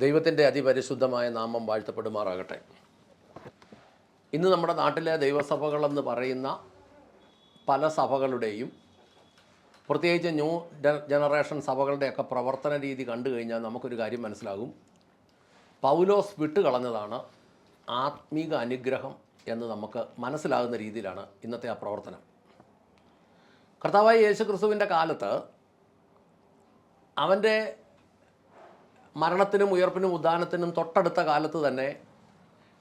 ദൈവത്തിന്റെ അതിപരിശുദ്ധമായ നാമം വാഴ്ത്തപ്പെടുമാറാകട്ടെ. ഇന്ന് നമ്മുടെ നാട്ടിലെ ദൈവസഭകളെന്ന് പറയുന്ന പല സഭകളുടെയും പ്രത്യേകിച്ച് ന്യൂ ജനറേഷൻ സഭകളുടെയൊക്കെ പ്രവർത്തന രീതി കണ്ടു കഴിഞ്ഞാൽ നമുക്കൊരു കാര്യം മനസ്സിലാകും. പൗലോസ് വിട്ടുകളഞ്ഞതാണ് ആത്മീക അനുഗ്രഹം എന്ന് നമുക്ക് മനസ്സിലാകുന്ന രീതിയിലാണ് ഇന്നത്തെ ആ പ്രവർത്തനം. കർത്താവായ യേശു ക്രിസ്തുവിന്റെ കാലത്ത് അവന്റെ മരണത്തിനും ഉയർപ്പിനും ഉദാനത്തിനും തൊട്ടടുത്ത കാലത്ത് തന്നെ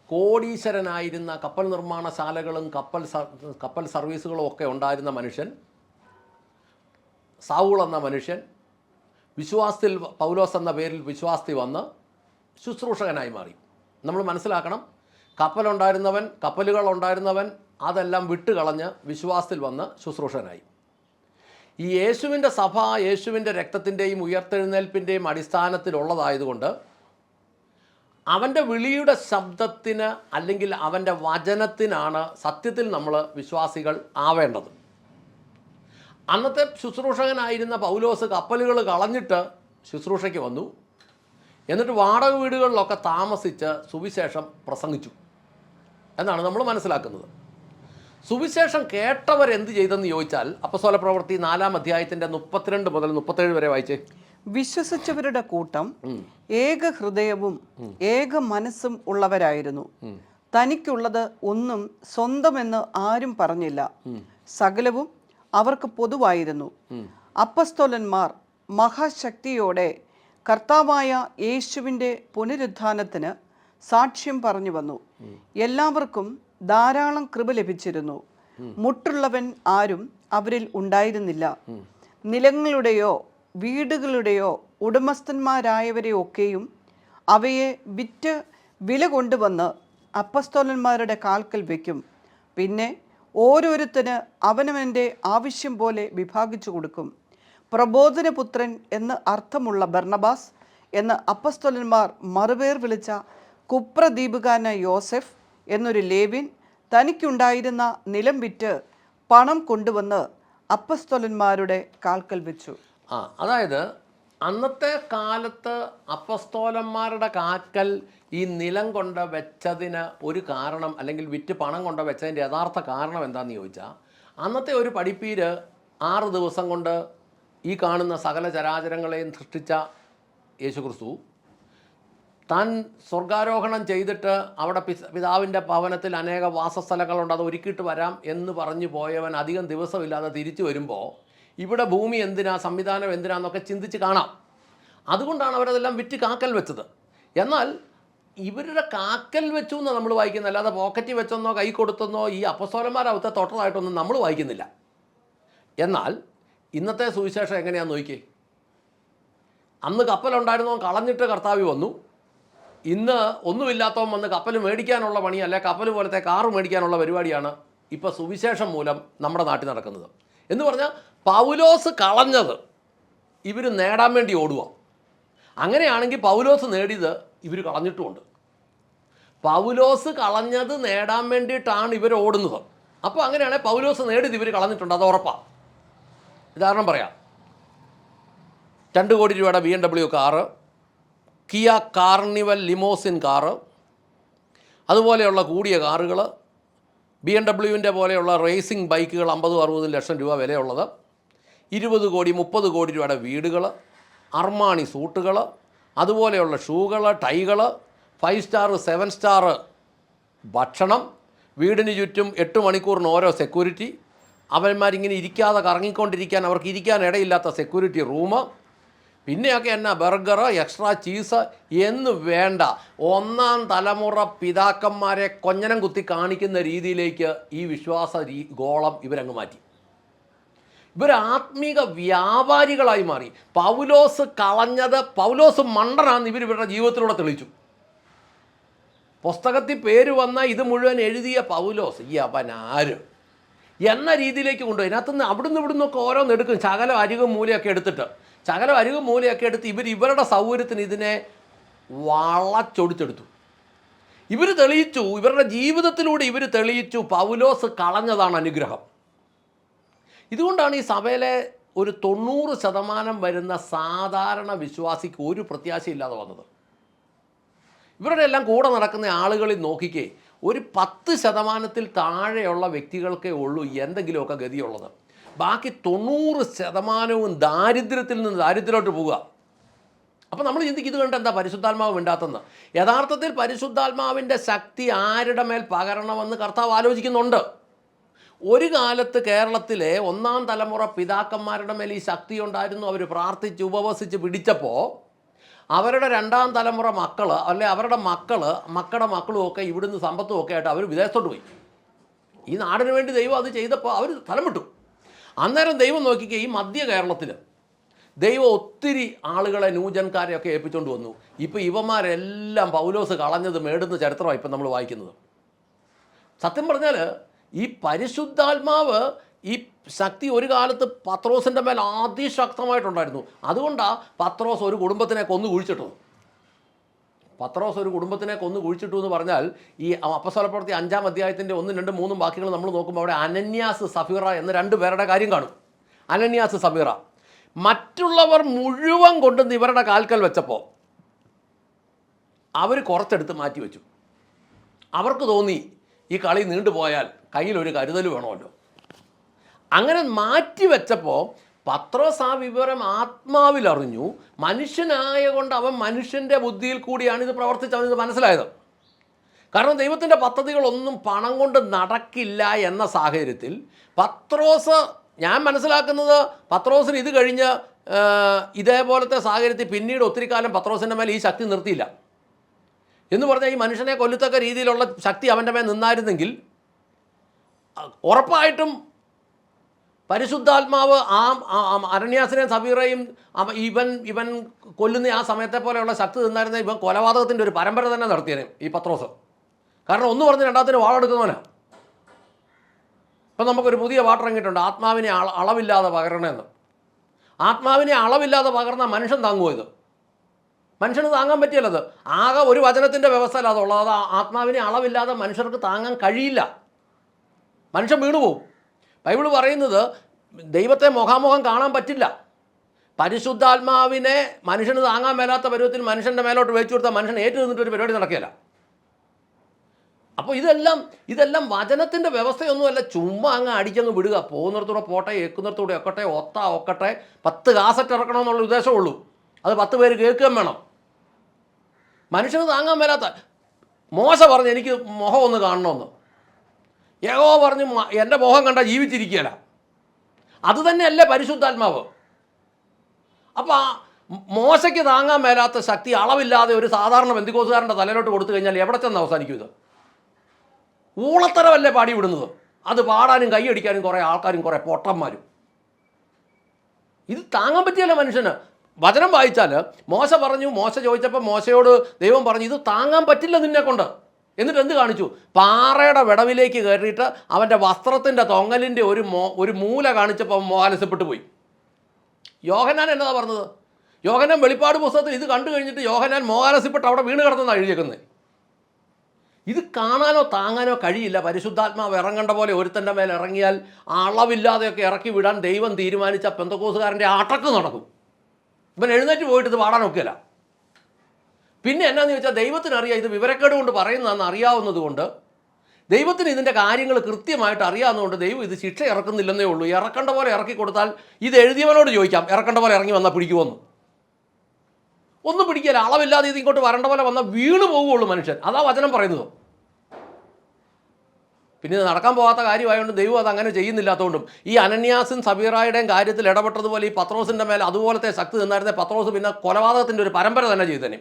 കോടീശ്വരനായിരുന്ന കപ്പൽ നിർമ്മാണശാലകളും കപ്പൽ കപ്പൽ സർവീസുകളും ഒക്കെ ഉണ്ടായിരുന്ന മനുഷ്യൻ സാവൂൾ എന്ന മനുഷ്യൻ വിശ്വാസത്തിൽ പൗലോസ് എന്ന പേരിൽ വിശ്വാസത്തിൽ വന്ന് ശുശ്രൂഷകനായി മാറി. നമ്മൾ മനസ്സിലാക്കണം കപ്പലുണ്ടായിരുന്നവൻ കപ്പലുകൾ ഉണ്ടായിരുന്നവൻ അതെല്ലാം വിട്ടുകളഞ്ഞ് വിശ്വാസത്തിൽ വന്ന് ശുശ്രൂഷകനായി. ഈ യേശുവിന്റെ സഭ യേശുവിന്റെ രക്തത്തിന്റെയും ഉയർത്തെഴുന്നേൽപ്പിന്റെയും അടിസ്ഥാനത്തിലുള്ളതായതുകൊണ്ട് അവന്റെ വിളിയുടെ ശബ്ദത്തിന് അല്ലെങ്കിൽ അവന്റെ വചനത്തിനാണ് സത്യത്തിൽ നമ്മൾ വിശ്വാസികൾ ആവേണ്ടത്. അന്നത്തെ ശുശ്രൂഷകനായിരുന്ന പൗലോസ് കപ്പലുകൾ കളഞ്ഞിട്ട് ശുശ്രൂഷയ്ക്ക് വന്നു. എന്നിട്ട് വാടക വീടുകളിലൊക്കെ താമസിച്ച് സുവിശേഷം പ്രസംഗിച്ചു. എന്നാണ് നമ്മൾ മനസ്സിലാക്കുന്നത്. സുവിശേഷം കേട്ടവർ എന്ത് ചെയ്തെന്ന് ചോദിച്ചാൽ അപ്പസ്വല പ്രവൃത്തി നാലാം അധ്യായത്തിന്റെ മുപ്പത്തിരണ്ട് മുതൽ മുപ്പത്തേഴ് വരെ വായിച്ചേ. വിശ്വസിച്ചവരുടെ കൂട്ടം ഏക ഹൃദയവും ഏക മനസ്സും ഉള്ളവരായിരുന്നു. തനിക്കുള്ളത് ഒന്നും സ്വന്തമെന്ന് ആരും പറഞ്ഞില്ല. സകലവും അവർക്ക് പൊതുവായിരുന്നു. അപ്പസ്തോലന്മാർ മഹാശക്തിയോടെ കർത്താവായ യേശുവിന്റെ പുനരുത്ഥാനത്തിന് സാക്ഷ്യം പറഞ്ഞു വന്നു. എല്ലാവർക്കും ധാരാളം കൃപ ലഭിച്ചിരുന്നു. മുട്ടുള്ളവൻ ആരും അവരിൽ ഉണ്ടായിരുന്നില്ല. നിലങ്ങളുടെയോ വീടുകളുടെയോ ഉടമസ്ഥന്മാരായവരെയൊക്കെയും അവയെ വിറ്റ് വില കൊണ്ടുവന്ന് അപ്പസ്തോലന്മാരുടെ കാൽക്കൽ വയ്ക്കും പിന്നെ ഓരോരുത്തന് അവനവന്റെ ആവശ്യം പോലെ വിഭാഗിച്ചു കൊടുക്കും. പ്രബോധനപുത്രൻ എന്ന് അർത്ഥമുള്ള ബർണബാസ് എന്ന് അപ്പസ്തോലന്മാർ മറുപേർ വിളിച്ച കുപ്രദീപുകാന യോസെഫ് എന്നൊരു ലേവ്യൻ തനിക്കുണ്ടായിരുന്ന നിലം വിറ്റ് പണം കൊണ്ടുവന്ന് അപ്പസ്തോലന്മാരുടെ കാൽക്കൽ വെച്ചു. ആ അതായത് അന്നത്തെ കാലത്ത് അപ്പസ്തോലന്മാരുടെ കാക്കൽ ഈ നിലം കൊണ്ട് വെച്ചതിന് ഒരു കാരണം അല്ലെങ്കിൽ വിറ്റ് പണം കൊണ്ട് വെച്ചതിന്റെ യഥാർത്ഥ കാരണം എന്താണെന്ന് ചോദിച്ചാൽ അന്നത്തെ ഒരു പഠിപ്പീര് ആറ് ദിവസം കൊണ്ട് ഈ കാണുന്ന സകല ചരാചരങ്ങളെയും സൃഷ്ടിച്ച യേശുക്രിസ്തു താൻ സ്വർഗാരോഹണം ചെയ്തിട്ട് അവിടെ പിതാവിന്റെ ഭവനത്തിൽ അനേക വാസസ്ഥലങ്ങളുണ്ട് അത് ഒരുക്കിയിട്ട് വരാം എന്ന് പറഞ്ഞു പോയവൻ അധികം ദിവസമില്ലാതെ തിരിച്ചു വരുമ്പോൾ ഇവിടെ ഭൂമി എന്തിനാ സംവിധാനം എന്തിനാന്നൊക്കെ ചിന്തിച്ച് കാണാം. അതുകൊണ്ടാണ് അവരതെല്ലാം വിറ്റ് കാക്കൽ വെച്ചത്. എന്നാൽ ഇവരുടെ കാക്കൽ വെച്ചു എന്ന് നമ്മൾ വായിക്കുന്നില്ല അല്ലാതെ പോക്കറ്റിൽ വെച്ചെന്നോ കൈ കൊടുത്തെന്നോ ഈ അപ്പസ്തോലന്മാരവത്തെ തൊട്ടതായിട്ടൊന്നും നമ്മൾ വായിക്കുന്നില്ല. എന്നാൽ ഇന്നത്തെ സുവിശേഷം എങ്ങനെയാണെന്ന് നോക്കി അന്ന് കപ്പലുണ്ടായിരുന്നോ കളഞ്ഞിട്ട് കർത്താവ് വന്നു. ഇന്ന് ഒന്നുമില്ലാത്തവൻ വന്ന് കപ്പൽ മേടിക്കാനുള്ള പണി അല്ലെ കപ്പൽ പോലത്തെ കാറ് മേടിക്കാനുള്ള പരിപാടിയാണ് ഇപ്പോൾ സുവിശേഷം മൂലം നമ്മുടെ നാട്ടിൽ നടക്കുന്നത്. എന്ന് പറഞ്ഞാൽ പൗലോസ് കളഞ്ഞത് ഇവർ നേടാൻ വേണ്ടി ഓടുക അങ്ങനെയാണെങ്കിൽ പൗലോസ് നേടിയത് ഇവർ കളഞ്ഞിട്ടുമുണ്ട്. പൗലോസ് കളഞ്ഞത് നേടാൻ വേണ്ടിയിട്ടാണ് ഇവർ ഓടുന്നത്. അപ്പോൾ അങ്ങനെയാണെങ്കിൽ പൗലോസ് നേടിയത് ഇവർ കളഞ്ഞിട്ടുണ്ട് അത് ഉറപ്പാണ് ഉദാഹരണം പറയാം. രണ്ട് കോടി രൂപയുടെ B M W car Kia Carnival limousine car അതുപോലെയുള്ള കൂടിയ കാറുകൾ ബി എം ഡബ്ല്യുവിന്റെ പോലെയുള്ള റേസിംഗ് ബൈക്കുകൾ അമ്പതും അറുപതും ലക്ഷം രൂപ വിലയുള്ളത് ഇരുപത് കോടി മുപ്പത് കോടി രൂപയുടെ വീടുകൾ അർമാണി സൂട്ടുകൾ അതുപോലെയുള്ള ഷൂകൾ ടൈകൾ ഫൈവ് സ്റ്റാർ സെവൻ സ്റ്റാർ ഭക്ഷണം വീടിന് ചുറ്റും എട്ട് മണിക്കൂറിന് ഓരോ സെക്യൂരിറ്റി അവന്മാരിങ്ങനെ ഇരിക്കാതെ കറങ്ങിക്കൊണ്ടിരിക്കാൻ അവർക്ക് ഇരിക്കാൻ ഇടയില്ലാത്ത സെക്യൂരിറ്റി റൂം പിന്നെയൊക്കെ എന്നാ ബർഗർ എക്സ്ട്രാ ചീസ് എന്ന് വേണ്ട. ഒന്നാം തലമുറ പിതാക്കന്മാരെ കൊഞ്ഞനം കുത്തി കാണിക്കുന്ന രീതിയിലേക്ക് ഈ വിശ്വാസ രീ ഗോളം ഇവരങ്ങ് മാറ്റി. ഇവർ ആത്മീക വ്യാപാരികളായി മാറി. പൗലോസ് കളഞ്ഞത് പൗലോസ് മണ്ടനാന്ന് ഇവർ ഇവരുടെ ജീവിതത്തിലൂടെ തെളിയിച്ചു. പുസ്തകത്തിൽ പേര് വന്ന ഇത് മുഴുവൻ എഴുതിയ പൗലോസ് ഈ അവൻ ആര്? എന്ന രീതിയിലേക്ക് കൊണ്ടുപോയി. അതിനകത്തുനിന്ന് അവിടുന്ന് ഇവിടുന്നൊക്കെ ഓരോന്ന് എടുക്കും. ശകലം അരികും മൂലയൊക്കെ എടുത്തിട്ട്. ശകലം അരികും മൂലയൊക്കെ എടുത്ത് ഇവർ ഇവരുടെ സൗകര്യത്തിന് ഇതിനെ വളച്ചൊടിച്ചെടുത്തു. ഇവർ തെളിയിച്ചു ഇവരുടെ ജീവിതത്തിലൂടെ ഇവർ തെളിയിച്ചു പൗലോസ് കളഞ്ഞതാണ് അനുഗ്രഹം. ഇതുകൊണ്ടാണ് ഈ സഭയിലെ ഒരു തൊണ്ണൂറ് ശതമാനം വരുന്ന സാധാരണ വിശ്വാസിക്ക് ഒരു പ്രത്യാശയില്ലാതെ വന്നത്. ഇവരുടെ എല്ലാം കൂടെ നടക്കുന്ന ആളുകളിൽ നോക്കിക്കേ ഒരു പത്ത് ശതമാനത്തിൽ താഴെയുള്ള വ്യക്തികൾക്കേ ഉള്ളൂ എന്തെങ്കിലുമൊക്കെ ഗതിയുള്ളത്. ബാക്കി തൊണ്ണൂറ് ശതമാനവും ദാരിദ്ര്യത്തിൽ നിന്ന് ദാരിദ്ര്യത്തിലോട്ട് പോവുക. അപ്പോൾ നമ്മൾ ചിന്തിക്കും ഇത് എന്താ പരിശുദ്ധാത്മാവ് ഉണ്ടാത്തെന്ന് യഥാർത്ഥത്തിൽ പരിശുദ്ധാത്മാവിന്റെ ശക്തി ആരുടെ മേൽ പകരണമെന്ന് കർത്താവ് ആലോചിക്കുന്നുണ്ട്. ഒരു കാലത്ത് കേരളത്തിലെ ഒന്നാം തലമുറ പിതാക്കന്മാരുടെ മേൽ ഈ ശക്തി ഉണ്ടായിരുന്നു. അവർ പ്രാർത്ഥിച്ച് ഉപവസിച്ച് പിടിച്ചപ്പോൾ അവരുടെ രണ്ടാം തലമുറ മക്കൾ അല്ലെ അവരുടെ മക്കൾ മക്കളുടെ മക്കളും ഒക്കെ ഇവിടുന്ന് സമ്പത്തും ഒക്കെ ആയിട്ട് അവർ വിദേശത്തോട്ട് പോയി. ഈ നാടിന് വേണ്ടി ദൈവം അത് ചെയ്തപ്പോൾ അവർ സ്ഥലം വിട്ടു. അന്നേരം ദൈവം നോക്കിക്കേ ഈ മധ്യ കേരളത്തിൽ ദൈവം ഒത്തിരി ആളുകളെ ന്യൂജൻകാരെയൊക്കെ ഏൽപ്പിച്ചുകൊണ്ട് വന്നു. ഇപ്പോൾ ഇവന്മാരെല്ലാം പൗലോസ് കളഞ്ഞത് മേടുന്ന ചരിത്രമാണ് ഇപ്പം നമ്മൾ വായിക്കുന്നത്. സത്യം പറഞ്ഞാൽ ഈ പരിശുദ്ധാത്മാവ് ഈ ശക്തി ഒരു കാലത്ത് പത്രോസിന്റെ മേൽ അതിശക്തമായിട്ടുണ്ടായിരുന്നു. അതുകൊണ്ടാണ് പത്രോസ് ഒരു കുടുംബത്തിനെ കൊന്നു കുഴിച്ചിട്ടത്. പത്രോസ് ഒരു കുടുംബത്തിനെ കൊന്നു കുഴിച്ചിട്ടു എന്ന് പറഞ്ഞാൽ ഈ അപ്പസ്വലപ്രവർത്തി അഞ്ചാം അധ്യായത്തിന്റെ ഒന്നും രണ്ടും മൂന്നും വാക്യങ്ങൾ നമ്മൾ നോക്കുമ്പോൾ അവിടെ അനന്യാസ് സഫീറ എന്ന രണ്ട് പേരുടെ കാര്യം കാണും. അനന്യാസ് സഫീറ. മറ്റുള്ളവർ മുഴുവൻ കൊണ്ടുവന്ന് ഇവരുടെ കാൽക്കൽ വെച്ചപ്പോൾ അവർ കുറച്ചെടുത്ത് മാറ്റി വെച്ചു. അവർക്ക് തോന്നി ഈ കളി നീണ്ടുപോയാൽ കയ്യിലൊരു കരുതൽ വേണമല്ലോ. അങ്ങനെ മാറ്റി വെച്ചപ്പോൾ പത്രോസ് ആ വിവരം ആത്മാവിൽ അറിഞ്ഞു. മനുഷ്യനായ കൊണ്ട് അവൻ മനുഷ്യന്റെ ബുദ്ധിയിൽ കൂടിയാണ് ഇത് പ്രവർത്തിച്ച് അവനിത് മനസ്സിലായത്. കാരണം ദൈവത്തിന്റെ പദ്ധതികളൊന്നും പണം കൊണ്ട് നടക്കില്ല എന്ന സാഹചര്യത്തിൽ പത്രോസ് ഞാൻ മനസ്സിലാക്കുന്നത് പത്രോസിന് ഇത് കഴിഞ്ഞ് ഇതേപോലത്തെ സാഹചര്യത്തിൽ പിന്നീട് ഒത്തിരി കാലം പത്രോസിന്റെ മേലെ ഈ ശക്തി നിർത്തിയില്ല. എന്ന് പറഞ്ഞാൽ ഈ മനുഷ്യനെ കൊല്ലത്തക്ക രീതിയിലുള്ള ശക്തി അവന്റെ മേൽ നിന്നായിരുന്നെങ്കിൽ ഉറപ്പായിട്ടും പരിശുദ്ധാത്മാവ് ആ അരണ്യാസിനെ സബീറയും ഇവൻ ഇവൻ കൊല്ലുന്ന ആ സമയത്തെ പോലെയുള്ള ശക്തി നിന്നായിരുന്ന ഇവൻ കൊലപാതകത്തിന്റെ ഒരു പരമ്പര തന്നെ നടത്തിയേനെ ഈ പത്രോസ്. കാരണം ഒന്ന് പറഞ്ഞ് രണ്ടാമത്തിന് വാളെടുക്കുന്നവനാ. ഇപ്പം നമുക്കൊരു പുതിയ പാട്ട് ഇറങ്ങിയിട്ടുണ്ട്. ആത്മാവിനെ അള അളവില്ലാതെ പകരണമെന്ന് ആത്മാവിനെ അളവില്ലാതെ പകർന്ന മനുഷ്യൻ താങ്ങുമോ ഇത്? മനുഷ്യന് താങ്ങാൻ പറ്റിയല്ലത്. ആകെ ഒരു വചനത്തിന്റെ വ്യവസ്ഥ ആ ആത്മാവിനെ അളവില്ലാതെ മനുഷ്യർക്ക് താങ്ങാൻ കഴിയില്ല. മനുഷ്യൻ വീണുപോകും. ബൈബിൾ പറയുന്നത് ദൈവത്തെ മുഖാമുഖം കാണാൻ പറ്റില്ല. പരിശുദ്ധാത്മാവിനെ മനുഷ്യന് താങ്ങാൻ മേലാത്ത പരുവത്തിൽ മനുഷ്യന്റെ മേലോട്ട് വെച്ചു കൊടുത്താൽ മനുഷ്യൻ ഏറ്റു നിന്നിട്ട് ഒരു പരിപാടി നടക്കില്ല അപ്പോൾ ഇതെല്ലാം ഇതെല്ലാം വചനത്തിന്റെ വ്യവസ്ഥയൊന്നുമല്ല. ചുമ്മാ അങ്ങ് അടിച്ചങ്ങ് വിടുക. പോകുന്നിടത്തൂടെ പോട്ടെ ഏക്കുന്നിടത്തൂടെ ഒക്കട്ടെ ഒത്ത ഒക്കട്ടെ പത്ത് കാസറ്റ് ഇറക്കണമെന്നുള്ള ഉദ്ദേശമുള്ളൂ അത് പത്ത് പേര് കേൾക്കുകയും വേണം. മനുഷ്യന് താങ്ങാൻ മേലാത്ത മോശ പറഞ്ഞു എനിക്ക് മുഖം ഒന്ന് കാണണമെന്ന്. യഹോ പറഞ്ഞു എന്റെ മോഹം കണ്ട ജീവിച്ചിരിക്കുകയില്ല അത് തന്നെയല്ലേ പരിശുദ്ധാത്മാവ്. അപ്പോൾ മോശയ്ക്ക് താങ്ങാൻ മേലാത്ത ശക്തി അളവില്ലാതെ ഒരു സാധാരണ ബന്ധുക്കോസുകാരന്റെ തലയിലോട്ട് കൊടുത്തു കഴിഞ്ഞാൽ എവിടെ ചെന്ന് അവസാനിക്കും ഇത്? ഊളത്തരമല്ലേ പാടി വിടുന്നത്? അത് പാടാനും കൈയടിക്കാനും കുറേ ആൾക്കാരും കുറേ പൊട്ടന്മാരും. ഇത് താങ്ങാൻ പറ്റിയല്ല മനുഷ്യന്? വചനം വായിച്ചാൽ മോശ പറഞ്ഞു മോശ ചോദിച്ചപ്പോൾ മോശയോട് ദൈവം പറഞ്ഞു ഇത് താങ്ങാൻ പറ്റില്ല നിന്നെ കൊണ്ട് എന്നിട്ട് എന്ത് കാണിച്ചു? പാറയുടെ വിടവിലേക്ക് കയറിയിട്ട് അവന്റെ വസ്ത്രത്തിന്റെ തൊങ്ങലിന്റെ ഒരു മോ ഒരു മൂല കാണിച്ചപ്പോൾ മോഹാലസ്യപ്പെട്ടു പോയി. യോഹനാൻ എന്നതാ പറഞ്ഞത്? യോഹനാൻ വെളിപ്പാട് പുസ്തകത്തിൽ ഇത് കണ്ടു കഴിഞ്ഞിട്ട് യോഹനാൻ മോഹാലസ്യപ്പെട്ട് അവിടെ വീണ് കിടന്നെന്നാണ് എഴുതിയേക്കുന്നത്. ഇത് കാണാനോ താങ്ങാനോ കഴിയില്ല. പരിശുദ്ധാത്മാവ് ഇറങ്ങേണ്ട പോലെ ഒരുത്തന്റെ മേൽ ഇറങ്ങിയാൽ അളവില്ലാതെയൊക്കെ ഇറക്കി വിടാൻ ദൈവം തീരുമാനിച്ച പെന്തക്കോസുകാരന്റെ അടക്ക് നടക്കും. ഇവൻ എഴുന്നേറ്റ് പോയിട്ട് ഇത് പാടാൻ ഒക്കില്ല. പിന്നെ എന്നാന്ന് ചോദിച്ചാൽ ദൈവത്തിന് അറിയാം ഇത് വിവരക്കേട് കൊണ്ട് പറയുന്നതെന്ന് അറിയാവുന്നത് കൊണ്ട്. ദൈവത്തിന് ഇതിന്റെ കാര്യങ്ങൾ കൃത്യമായിട്ട് അറിയാവുന്നതുകൊണ്ട് ദൈവം ഇത് ശിക്ഷ ഇറക്കുന്നില്ലെന്നേ ഉള്ളൂ. ഇറക്കേണ്ട പോലെ ഇറക്കി കൊടുത്താൽ ഇത് എഴുതിയവനോട് ചോദിക്കാം ഇറക്കേണ്ട പോലെ ഇറങ്ങി വന്നാൽ പിടിക്കുമെന്ന് ഒന്നും പിടിക്കില്ല. അളവില്ലാതെ ഇത് ഇങ്ങോട്ട് വരേണ്ട പോലെ വന്നാൽ വീണ് പോവുകയുള്ളൂ മനുഷ്യൻ. അതാ വചനം പറയുന്നത്. പിന്നെ നടക്കാൻ പോകാത്ത കാര്യമായതുകൊണ്ട് ദൈവം അത് അങ്ങനെ ചെയ്യുന്നില്ലാത്തതുകൊണ്ടും ഈ അനന്യാസും സബീറായുടെയും കാര്യത്തിൽ ഇടപെട്ടതുപോലെ ഈ പത്രോസിന്റെ മേലെ അതുപോലത്തെ ശക്തി നിന്നായിരുന്ന പത്രോസ് പിന്നെ കൊലപാതകത്തിന്റെ ഒരു പരമ്പര തന്നെ ചെയ്തു തന്നെ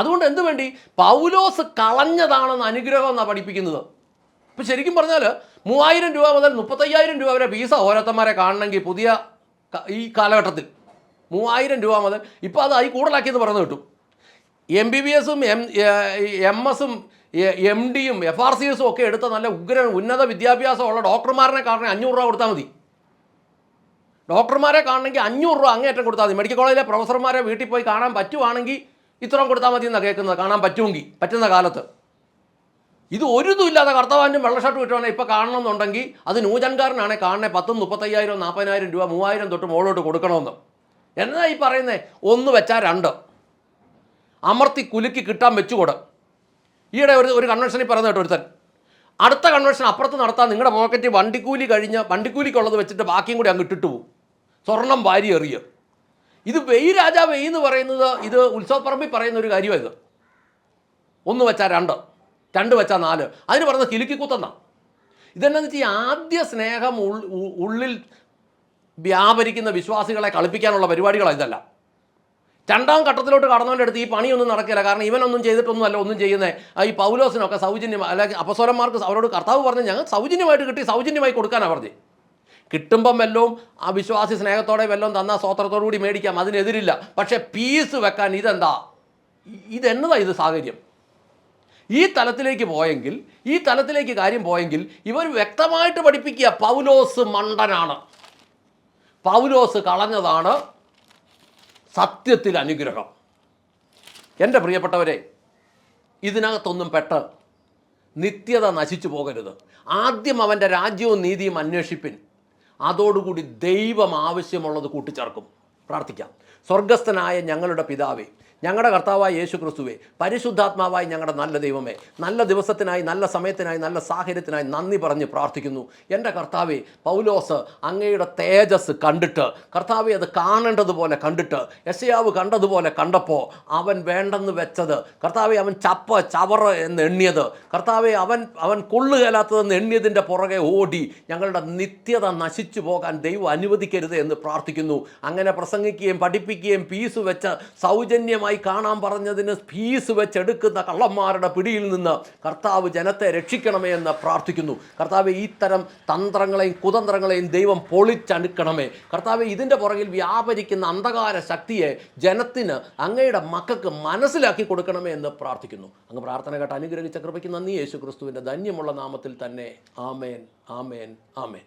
അതുകൊണ്ട് എന്ത് വേണ്ടി? പൗലോസ് കളഞ്ഞതാണെന്ന് അനുഗ്രഹം എന്നാണ് പഠിപ്പിക്കുന്നത്. ഇപ്പം ശരിക്കും പറഞ്ഞാൽ മൂവായിരം രൂപ മുതൽ മുപ്പത്തയ്യായിരം രൂപ വരെ ഫീസ ഓരോരുത്തന്മാരെ കാണണമെങ്കിൽ പുതിയ ഈ കാലഘട്ടത്തിൽ. മൂവായിരം രൂപ മുതൽ ഇപ്പോൾ അത് ആയി കൂടുതലാക്കിയെന്ന് പറഞ്ഞു കിട്ടും. എം ബി ബി എസും എം എം എസും എം ഡിയും എഫ് ആർ സി എസും ഒക്കെ എടുത്ത നല്ല ഉഗ്ര ഉന്നത വിദ്യാഭ്യാസമുള്ള ഡോക്ടർമാരെ കാണണമെങ്കിൽ അഞ്ഞൂറ് രൂപ കൊടുത്താൽ മതി. ഡോക്ടർമാരെ കാണണമെങ്കിൽ അഞ്ഞൂറ് രൂപ അങ്ങേറ്റം കൊടുത്താൽ മതി. മെഡിക്കൽ കോളേജിലെ പ്രൊഫസർമാരെ വീട്ടിൽ പോയി കാണാൻ പറ്റുവാണെങ്കിൽ ഇത്രയും കൊടുത്താൽ മതി എന്നാണ് കേൾക്കുന്നത്? കാണാൻ പറ്റുമെങ്കിൽ പറ്റുന്ന കാലത്ത്. ഇത് ഒരു ഇതുമില്ലാതെ കർത്തവാനും വെള്ള ഷർട്ട് കിട്ടുവാണെങ്കിൽ ഇപ്പോൾ കാണണമെന്നുണ്ടെങ്കിൽ അത് ന്യൂജൻകാരനാണെങ്കിൽ കാണണേ പത്തും മുപ്പത്തയ്യായിരം നാൽപ്പതിനായിരം രൂപ മൂവായിരം തൊട്ട് മുകളിലോട്ട് കൊടുക്കണമെന്ന്. എന്നാ ഈ പറയുന്നത് ഒന്ന് വെച്ചാൽ രണ്ട്. അമർത്തി കുലുക്കി കിട്ടാൻ വെച്ചുകൊട്. ഈയിടെ ഒരു ഒരു കൺവെൻഷനിൽ പറയുന്ന കേട്ടോ ഒരുത്തൻ. അടുത്ത കൺവെൻഷൻ അപ്പുറത്ത് നടത്താൻ നിങ്ങളുടെ പോക്കറ്റ് വണ്ടിക്കൂലി കഴിഞ്ഞ് വണ്ടിക്കൂലിക്കുള്ളത് വെച്ചിട്ട് ബാക്കിയും കൂടി അങ്ങ് ഇട്ടിട്ട് പോകും സ്വർണം വാരി എറിയുക ഇത് വെയ് രാജാ വെയ് എന്ന് പറയുന്നത് ഇത് ഉത്സവപ്പറമ്പിൽ പറയുന്ന ഒരു കാര്യമാണ് ഇത്. ഒന്ന് വെച്ചാൽ രണ്ട്. രണ്ട് വെച്ചാൽ നാല്. അതിന് പറയുന്നത് കിലുക്കി കുത്തന്ന ഇതെന്നു വെച്ചാൽ ആദ്യ സ്നേഹം ഉള്ളിൽ വ്യാപരിക്കുന്ന വിശ്വാസികളെ കളിപ്പിക്കാനുള്ള പരിപാടികളാണ് ഇതല്ല. രണ്ടാം ഘട്ടത്തിലോട്ട് കടന്നവന്റെ അടുത്ത് ഈ പണിയൊന്നും നടക്കില്ല. കാരണം ഇവനൊന്നും ചെയ്തിട്ടൊന്നും അല്ല ഒന്നും ചെയ്യുന്നത് ഈ പൗലോസിനൊക്കെ സൗജന്യം അല്ലെങ്കിൽ അപസ്വരന്മാർക്ക് അവരോട് കർത്താവ് പറഞ്ഞ് ഞങ്ങൾ സൗജന്യമായിട്ട് കിട്ടി സൗജന്യമായി കൊടുക്കാനാണ് പറഞ്ഞത് കിട്ടുമ്പം വല്ലതും ആ വിശ്വാസി സ്നേഹത്തോടെ വല്ലതും തന്ന സ്വോത്രത്തോടു കൂടി മേടിക്കാം അതിനെതിരില്ല. പക്ഷേ പീസ് വെക്കാൻ ഇതെന്താ? ഇതെന്നതാ ഇത് സാഹചര്യം? ഈ തലത്തിലേക്ക് പോയെങ്കിൽ ഈ തലത്തിലേക്ക് കാര്യം പോയെങ്കിൽ ഇവർ വ്യക്തമായിട്ട് പഠിപ്പിക്കുക പൗലോസ് മണ്ടനാണ്. പൗലോസ് കളഞ്ഞതാണ് സത്യത്തിൽ അനുഗ്രഹം. എന്റെ പ്രിയപ്പെട്ടവരെ ഇതിനകത്തൊന്നും പെട്ട് നിത്യത നശിച്ചു പോകരുത്. ആദ്യം അവന്റെ രാജ്യവും നീതിയും അന്വേഷിപ്പിൻ. അതോടുകൂടി ദൈവം ആവശ്യമുള്ളത് കൂട്ടിച്ചേർക്കും. പ്രാർത്ഥിക്കാം. സ്വർഗസ്ഥനായ ഞങ്ങളുടെ പിതാവേ ഞങ്ങളുടെ കർത്താവായ യേശു ക്രിസ്തുവേ പരിശുദ്ധാത്മാവായി ഞങ്ങളുടെ നല്ല ദൈവമേ നല്ല ദിവസത്തിനായി നല്ല സമയത്തിനായി നല്ല സാഹചര്യത്തിനായി നന്ദി പറഞ്ഞ് പ്രാർത്ഥിക്കുന്നു. എന്റെ കർത്താവെ പൗലോസ് അങ്ങയുടെ തേജസ് കണ്ടിട്ട് കർത്താവെ അത് കാണേണ്ടതുപോലെ കണ്ടിട്ട് യശയാവ് കണ്ടതുപോലെ കണ്ടപ്പോൾ അവൻ വേണ്ടെന്ന് വെച്ചത് കർത്താവെ അവൻ ചപ്പ ചവറ് എന്ന് എണ്ണിയത് കർത്താവെ അവൻ അവൻ കൊള്ളുകേലാത്തതെന്ന് എണ്ണിയതിന്റെ പുറകെ ഓടി ഞങ്ങളുടെ നിത്യത നശിച്ചു പോകാൻ ദൈവം അനുവദിക്കരുത് എന്ന് പ്രാർത്ഥിക്കുന്നു. അങ്ങനെ പ്രസംഗിക്കുകയും പഠിപ്പിക്കുകയും പീസ് വെച്ച് സൗജന്യമായി കാണാൻ പറഞ്ഞതിന് ഫീസ് വെച്ചെടുക്കുന്ന കള്ളന്മാരുടെ പിടിയിൽ നിന്ന് കർത്താവ് ജനത്തെ രക്ഷിക്കണമേ എന്ന് പ്രാർത്ഥിക്കുന്നു. കർത്താവ് ഇത്തരം തന്ത്രങ്ങളെയും കുതന്ത്രങ്ങളെയും ദൈവം പൊളിച്ചടുക്കണമേ. കർത്താവ് ഇതിന്റെ പുറകിൽ വ്യാപരിക്കുന്ന അന്ധകാര ശക്തിയെ ജനത്തിന് അങ്ങയുടെ മക്കൾക്ക് മനസ്സിലാക്കി കൊടുക്കണമേ എന്ന് പ്രാർത്ഥിക്കുന്നു. അങ്ങ് പ്രാർത്ഥന കേട്ട് അനുഗ്രഹിച്ച കൃപയ്ക്ക് നന്ദി. യേശു ക്രിസ്തുവിന്റെ ധന്യമുള്ള നാമത്തിൽ തന്നെ ആമേൻ ആമേൻ ആമേൻ.